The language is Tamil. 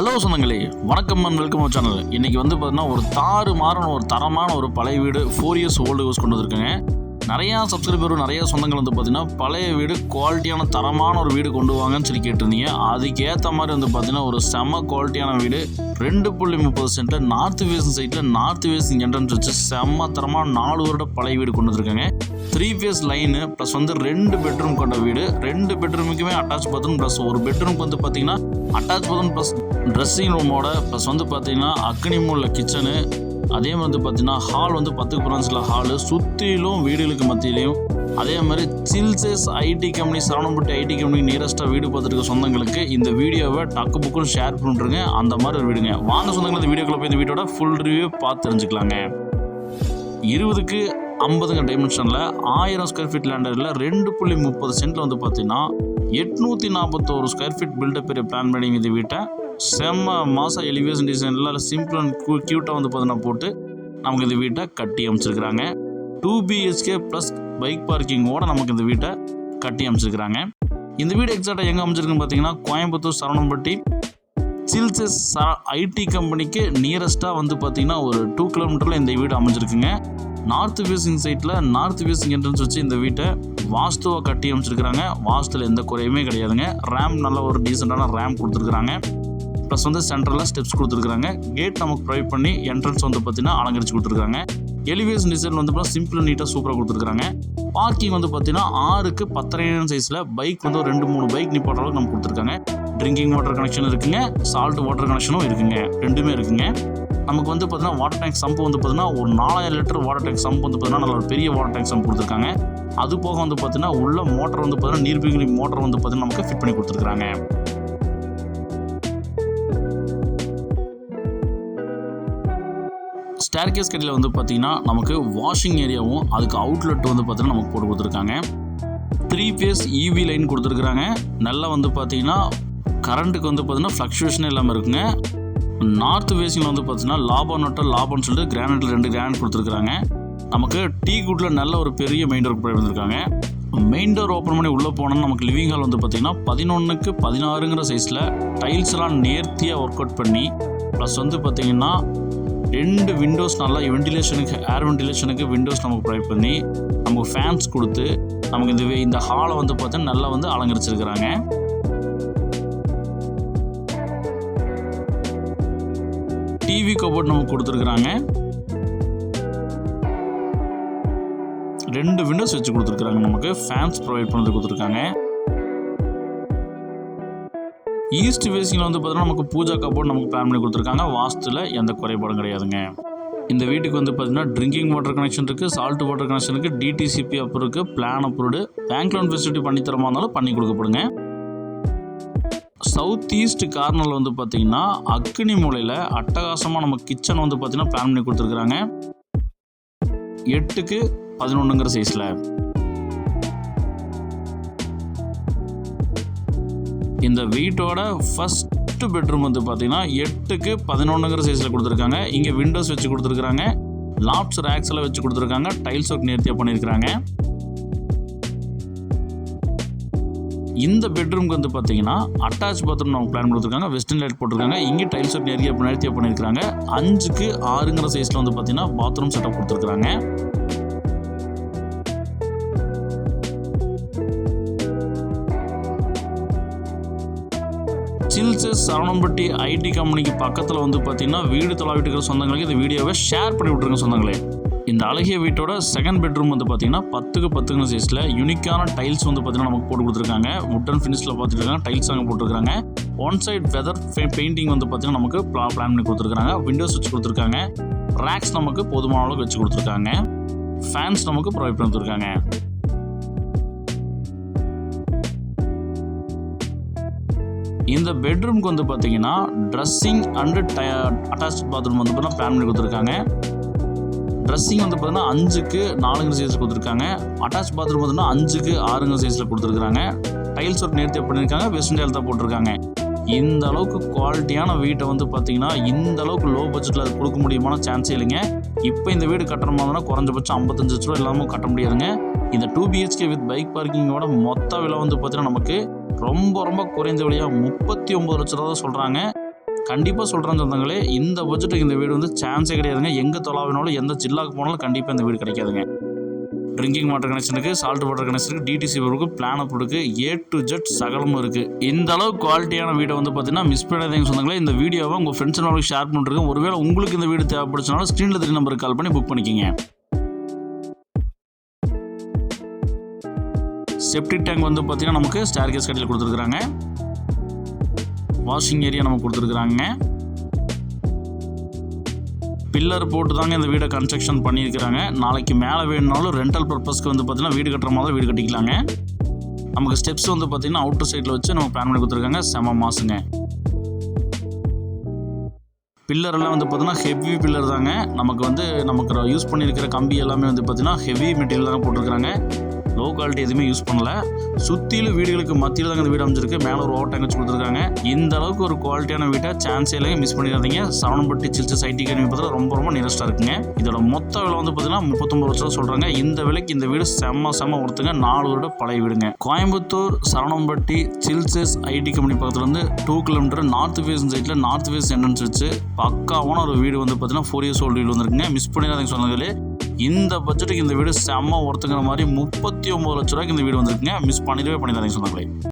ஹலோ சொந்தங்களே வணக்கம் அண்ட் வெல்கம் சேனல் இன்னைக்கு வந்து பார்த்தீங்கன்னா ஒரு தாறு மாறான ஒரு தரமான ஒரு பழைய வீடு ஃபோர் இயர்ஸ் ஓல்டு ஹவுஸ் கொண்டு வந்திருக்கேங்க. நிறையா சப்ஸ்கிரைபர் நிறையா சொந்தங்கள் வந்து பார்த்தீங்கன்னா பழைய வீடு குவாலிட்டியான தரமான ஒரு வீடு கொண்டு வாங்கன்னு சொல்லி கேட்டிருந்தீங்க. அதுக்கேற்ற மாதிரி வந்து பார்த்தீங்கன்னா ஒரு செம குவாலிட்டியான வீடு ரெண்டு புள்ளி முப்பது சென்ட்டில் நார்த் வேஸ்ட் சைட்டில் நார்த் வேஸ்ட் என்ட்ரன்ஸ் வச்சு செம்ம தரமாக நாலு வருட பழைய வீடு கொண்டு வந்திருக்காங்க. த்ரீ ஃபேஸ் லைனு ப்ளஸ் வந்து ரெண்டு பெட்ரூம் கொண்ட வீடு ரெண்டு பெட்ரூமுக்குமே அட்டாச் பாத்ரூம் ப்ளஸ் ஒரு பெட்ரூம்க்கு வந்து பார்த்தீங்கன்னா அட்டாச் பாத்ரூம் ப்ளஸ் ட்ரெஸ்ஸிங் ரூமோட ப்ளஸ் வந்து பார்த்தீங்கன்னா அக்னி மூலில் கிச்சனு அதே மாதிரி வந்து பார்த்தீங்கன்னா ஹால் வந்து பத்துக்கு பிரான்ஸில் ஹாலு சுற்றிலும் வீடுகளுக்கு மத்தியிலையும். அதே மாதிரி சில்சஸ் IT company Saravanampatti IT company நியரஸ்ட்டாக வீடு பார்த்துருக்க சொந்தங்களுக்கு இந்த வீடியோவை டக்கு புக்குன்னு ஷேர் பண்ணிட்டுருங்க அந்த மாதிரி ஒரு வீடுங்க. வாங்க சொந்தங்கள் இந்த வீடியோக்குள்ள போய் இந்த வீடியோட ஃபுல் ரிவ்யூ பார்த்து தெரிஞ்சுக்கலாங்க. இருபதுக்கு ஐம்பதுங்க டைமென்ஷனில் ஆயிரம் ஸ்கொயர் ஃபீட் லேண்டரில் ரெண்டு புள்ளி முப்பது சென்ட்டில் வந்து பார்த்தீங்கன்னா எட்நூற்றி நாற்பத்தோரு ஸ்கொயர் ஃபீட் பில்டப் பெரிய பிளான் பண்ணி இந்த வீட்டை செம்ம மாதம் எலிவேஷன் டிசைனில் சிம்பிள் அண்ட் க்யூட்டாக வந்து பார்த்தீங்கன்னா போட்டு நமக்கு இந்த வீட்டை கட்டி அமைச்சிருக்கிறாங்க. டூ பிஹெச்கே ப்ளஸ் பைக் பார்க்கிங்கோட நமக்கு இந்த வீட்டை கட்டி அமைச்சிருக்கிறாங்க. இந்த வீடு எக்ஸாக்டாக எங்கே அமைச்சிருக்குன்னு பார்த்தீங்கன்னா கோயம்புத்தூர் சரவணம்பட்டி. சில்சஸ் ஐடி கம்பெனிக்கு நியரஸ்ட்டாக வந்து பார்த்திங்கன்னா ஒரு டூ கிலோமீட்டரில் இந்த வீடு அமைஞ்சிருக்குங்க நார்த் ஃபேஸிங் சைட்டில் நார்த் ஃபேஸிங் என்ட்ரன்ஸ் வச்சு இந்த வீட்டை வாஸ்துவாக கட்டி அமைச்சிருக்கிறாங்க. வாஸ்துவில் எந்த குறையுமே கிடையாதுங்க. ரேம் நல்ல ஒரு டீசெண்டான ரேம் கொடுத்துருக்குறாங்க. ப்ளஸ் வந்து சென்டரில் ஸ்டெப்ஸ் கொடுத்துருக்காங்க கேட் நமக்கு ப்ரொவைட் பண்ணி என்ட்ரன்ஸ் வந்து பார்த்தீங்கன்னா அலங்கரிச்சு கொடுத்துருக்காங்க. எலிவேஷன் டிசைன் வந்து பார்த்தீங்கன்னா சிம்பிள் நீட்டாக சூப்பராக கொடுத்துருக்காங்க பார்க்கிங் வந்து பார்த்தீங்கன்னா ஆறுக்கு பத்தரை சைஸில் பைக் வந்து ஒரு ரெண்டு மூணு பைக் நிப்பாட்ட அளவுக்கு நம்ம கொடுத்துருக்காங்க. ட்ரிங்கிங் வாட்டர் கனெக்ஷன் இருக்குங்க. சால்ட் வாட்டர் கனெக்ஷனும் இருக்குங்க. ரெண்டுமே இருக்குங்க. நமக்கு வந்து பார்த்தீங்கன்னா வாட்டர் டேங்க் சம்ப் வந்து பார்த்தீங்கன்னா ஒரு நாலாயிரம் லிட்டர் வாட்டர் டேங்க் சம்ப் வந்து பார்த்தீங்கன்னா நல்ல ஒரு பெரிய வாட்டர் டேங்க் சம்ப் கொடுத்துருக்காங்க. அது போக வந்து பார்த்தீங்கன்னா உள்ள மோட்டர் வந்து பார்த்தீங்கன்னா நீர்பிகிரி மோட்டர் வந்து பார்த்தீங்கன்னா நமக்கு ஃபிட் பண்ணி கொடுத்துருக்காங்க ஸ்டேர்கேஸ் கடையில் வந்து பார்த்திங்கன்னா நமக்கு வாஷிங் ஏரியாவும் அதுக்கு அவுட்லெட் வந்து பார்த்தீங்கன்னா நமக்கு போட்டு கொடுத்துருக்காங்க. த்ரீ ஃபேஸ் இவி லைன் கொடுத்துருக்குறாங்க. நல்லா வந்து பார்த்தீங்கன்னா கரண்ட்டுக்கு வந்து பார்த்தீங்கன்னா ஃப்ளக்சுவேஷன் இல்லாமல் இருக்குங்க. நார்த் ஃபேஸிங்கில் வந்து பார்த்தீங்கன்னா லாபம் நோட்ட லாபம்னு சொல்லிட்டு கிரானைட்டில் ரெண்டு கிரானைட் கொடுத்துருக்குறாங்க. நமக்கு டீ குட்டில் நல்ல ஒரு பெரிய மெயின் டோர் ப்ரொவைட் பண்ணியிருக்காங்க மெயின் டோர் ஓப்பன் பண்ணி உள்ளே போனோம்னா நமக்கு லிவிங் ஹால் வந்து பார்த்தீங்கன்னா பதினொன்றுக்கு பதினாறுங்கிற சைஸில் டைல்ஸ்லாம் நேர்த்தியாக ஒர்க் அவுட் பண்ணி ப்ளஸ் வந்து பார்த்திங்கன்னா ரெண்டு விண்டோஸ் நல்லா வென்டிலேஷனுக்கு ஏர் வென்டிலேஷனுக்கு விண்டோஸ் நமக்கு ப்ரொவைட் பண்ணி நமக்கு ஃபேன்ஸ் கொடுத்து நமக்கு இந்த வே- இந்த ஹாலை வந்து பார்த்தீங்கன்னா நல்லா வந்து அலங்கரிச்சிருக்கிறாங்க. டிவி கபோர்ட் நமக்கு கொடுத்துருக்குறாங்க. ரெண்டு விண்டோஸ் வச்சு கொடுத்துருக்குறாங்க நமக்கு. ஃபேன்ஸ் ப்ரொவைட் பண்ணி கொடுத்துருக்காங்க. ஈஸ்ட் ஃபேஸிங்கில் வந்து பார்த்தீங்கன்னா நமக்கு பூஜா கப்போர்ட் நமக்கு பிளான் பண்ணி கொடுத்துருக்காங்க. வாஸ்துவில் எந்த குறைபாடும் கிடையாதுங்க. இந்த வீட்டுக்கு வந்து பார்த்தீங்கன்னா ட்ரிங்கிங் வாட்டர் கனெக்ஷன் இருக்குது சால்ட் வாட்டர் கனெக்ஷன் இருக்குது டிடிசிபி அப்ரூவ் இருக்குது plan approved bank loan facility பண்ணி தரமா இருந்தாலும் பண்ணி கொடுக்கப்படுங்க. சவுத் ஈஸ்ட் கார்னரில் வந்து பார்த்தீங்கன்னா அக்னி மூலையில் அட்டகாசமாக நம்ம கிச்சன் வந்து பார்த்தீங்கன்னா பிளான் பண்ணி கொடுத்துருக்குறாங்க எட்டுக்கு பதினொன்றுங்கிற சைஸில் இந்த வீட்டோட ஃபஸ்ட்டு பெட்ரூம் வந்து பார்த்தீங்கன்னா எட்டுக்கு பதினொன்றுங்கிற சைஸில் கொடுத்துருக்காங்க. இங்கே விண்டோஸ் வச்சு கொடுத்துருக்காங்க. லாப்ஸ் ரேக்ஸ் எல்லாம் வச்சு கொடுத்துருக்காங்க. டைல்ஸ் ஒர்க் நேர்த்தியாக பண்ணியிருக்கிறாங்க. இந்த பெட்ரூம்க்கு வந்து பார்த்தீங்கன்னா அட்டாச் பாத்ரூம் அவங்க பிளான் கொடுத்துருக்காங்க. வெஸ்டர்ன் லைட் போட்டிருக்காங்க. இங்கே டைல்ஸ் ஒர்க் நிறைய நேர்த்தியாக பண்ணியிருக்காங்க அஞ்சுக்கு ஆறுங்கிற சைஸில் வந்து பார்த்தீங்கன்னா பாத்ரூம் செட்டப் கொடுத்துருக்காங்க சில்சஸ் சரவணம்பட்டி ஐடி கம்பெனிக்கு பக்கத்தில் வந்து பார்த்தீங்கன்னா வீடு தொலாவிட்டு இருக்கிற சொந்தங்களுக்கு இந்த வீடியோவை ஷேர் பண்ணி விட்டுருங்க சொந்தங்களே. இந்த அழகிய வீட்டோட செகண்ட் பெட்ரூம் வந்து பார்த்தீங்கன்னா பத்துக்கு பத்துங்கிற சைஸில் யூனிக்கான டைல்ஸ் வந்து பார்த்தீங்கன்னா நமக்கு போட்டு கொடுத்துருக்காங்க. உட்டன் ஃபினிஷில் பார்த்துருக்காங்க டைல்ஸ் அங்கே போட்டிருக்காங்க. ஒன் சைட் வெதர் பெயிண்டிங் வந்து பார்த்தீங்கன்னா நமக்கு பிளான் பண்ணி கொடுத்துருக்காங்க. விண்டோஸ் வச்சு கொடுத்துருக்காங்க. ரேக்ஸ் நமக்கு போதுமான அளவுக்கு வச்சு கொடுத்துருக்காங்க. ஃபேன்ஸ் நமக்கு ப்ரொவைட் பண்ணி இந்த பெட்ரூம்க்கு வந்து பார்த்தீங்கன்னா ட்ரெஸ்ஸிங் அண்டு அட்டாச் பாத்ரூம் வந்து பார்த்தீங்கன்னா பிளான் பண்ணி கொடுத்துருக்காங்க. ட்ரெஸ்ஸிங் வந்து பார்த்தீங்கன்னா அஞ்சுக்கு நாலுங்கிற சைஸில் கொடுத்துருக்காங்க. அட்டாச் பாத்ரூம் பார்த்தீங்கன்னா அஞ்சுக்கு ஆறுங்கிற சைஸில் கொடுத்துருக்காங்க. டைல்ஸ் ஒர்க் நேர்த்தியாக பண்ணியிருக்காங்க வெஸ்டர்ன் டைல் தான் போட்டிருக்காங்க. இந்த அளவுக்கு குவாலிட்டியான வீட்டை வந்து பார்த்தீங்கன்னா இந்த அளவுக்கு லோ பட்ஜெட்டில் அது கொடுக்க முடியுமான சான்ஸே இல்லைங்க. இப்போ இந்த வீடு கட்டுற குறைஞ்சபட்சம் ஐம்பத்தஞ்சு லட்ச ரூபா இல்லாமல் கட்ட முடியாதுங்க. இந்த டூ பிஹெச்கே வித் பைக் பார்க்கிங்கோட மொத்த விலை வந்து பார்த்தீங்கன்னா நமக்கு ரொம்ப ரொம்ப குறைந்த விலையாக முப்பத்தி ஒம்பது லட்ச ரூபா தான் சொல்கிறாங்க கண்டிப்பாக சொல்கிறேன் சொந்தங்களே இந்த பட்ஜெட்டுக்கு இந்த வீடு வந்து சான்ஸே கிடையாதுங்க. எங்கே தொலாவினாலும் எந்த ஜில்லாவுக்கு போனாலும் கண்டிப்பாக இந்த வீடு கிடைக்காதுங்க. ட்ரிங்கிங் வாட்டர் கனெக்ஷனுக்கு சால்ட் வாட்டர் கனெக்ஷனுக்கு டிடிசி பொருளுக்கு பிளான் அப்ருக்கு ஏ டு ஜெட் சகலமும் இருக்குது இந்த அளவு குவாலிட்டியான வீடை வந்து பார்த்தீங்கன்னா மிஸ் பண்ணாதீங்க சொந்தங்களே இந்த வீடியோவை உங்கள் ஃப்ரெண்ட்ஸ் நாளைக்கு ஷேர் பண்ணிருக்கேன் ஒருவேளை உங்களுக்கு இந்த வீடு தேவைப்படுச்சுனாலும் ஸ்க்ரீனில் தெரிய நம்பருக்கு கால் பண்ணி புக் பண்ணிக்கிங்க. செப்டிக் டேங்க் வந்து பார்த்தீங்கன்னா நமக்கு ஸ்டார் கேஸ் கடையில் கொடுத்துருக்குறாங்க. வாஷிங் ஏரியா நமக்கு கொடுத்துருக்குறாங்க. பில்லர் போட்டு தாங்க இந்த வீடை கன்ஸ்ட்ரக்ஷன் பண்ணியிருக்கிறாங்க. நாளைக்கு மேலே வேணுனாலும் ரெண்டல் பர்பஸ்க்கு வந்து பார்த்தீங்கன்னா வீடு கட்டுற மாதிரி வீடு கட்டிக்கலாங்க. நமக்கு ஸ்டெப்ஸ் வந்து பார்த்திங்கன்னா அவுட்டர் சைடில் வச்சு நம்ம பிளான் பண்ணி கொடுத்துருக்காங்க. செம மாசுங்க. பில்லர் எல்லாம் வந்து பார்த்தீங்கன்னா ஹெவி பில்லர் தாங்க. நமக்கு வந்து நமக்கு யூஸ் பண்ணியிருக்கிற கம்பி எல்லாமே வந்து பார்த்திங்கன்னா ஹெவி மெட்டீரியல் தாங்க போட்டிருக்கிறாங்க. லோ குவாலிட்டி எதுவுமே யூஸ் பண்ணல. சுற்றிலும் வீடுகளுக்கு மத்தியில் தாங்க இந்த வீடு அமைஞ்சிருக்கு. மேலே ஒரு ஓட்டம் டேங்க் வச்சு கொடுத்துருக்காங்க. இந்த அளவுக்கு ஒரு குவாலிட்டியான வீட்டை சான்ஸே இல்லைங்க மிஸ் பண்ணிடாதீங்க. சரவணம்பட்டி சில்ச்சஸ் ஐடி கம்பெனி பார்த்தா ரொம்ப ரொம்ப நியரஸ்ட்டாக இருக்குங்க. இதோட மொத்த விலை வந்து பார்த்தீங்கன்னா முப்பத்தொம்பது லட்சம் சொல்கிறாங்க இந்த விலைக்கு இந்த வீடு செம்ம செம்ம ஒருத்துங்க நாலு வருட பழைய வீடுங்க. கோயம்புத்தூர் சரவணம்பட்டி சில்சஸ் ஐடி கம்பெனி பக்கத்துலேருந்து டூ கிலோமீட்டர் நார்த் ஃபேஸ் சைட்டில் நார்த் ஃபேஸ் என்ட்ரன்ஸ் வச்சு பக்காவான ஒரு வீடு வந்து பார்த்தீங்கன்னா ஃபோர் இயர்ஸ் ஓல்டு வீடு வந்துருக்குங்க. மிஸ் பண்ணிடாதீங்க சொன்னதுலேயே. இந்த பட்ஜெட்டுக்கு இந்த வீடு செம்ம ஒருத்துங்கிற மாதிரி முப்பத்தி ஒம்பது லட்ச ரூபாய்க்கு இந்த வீடு வந்திருக்குங்க. மிஸ் பண்ணிடவே பண்ணிடாதீங்க சொன்னாங்களே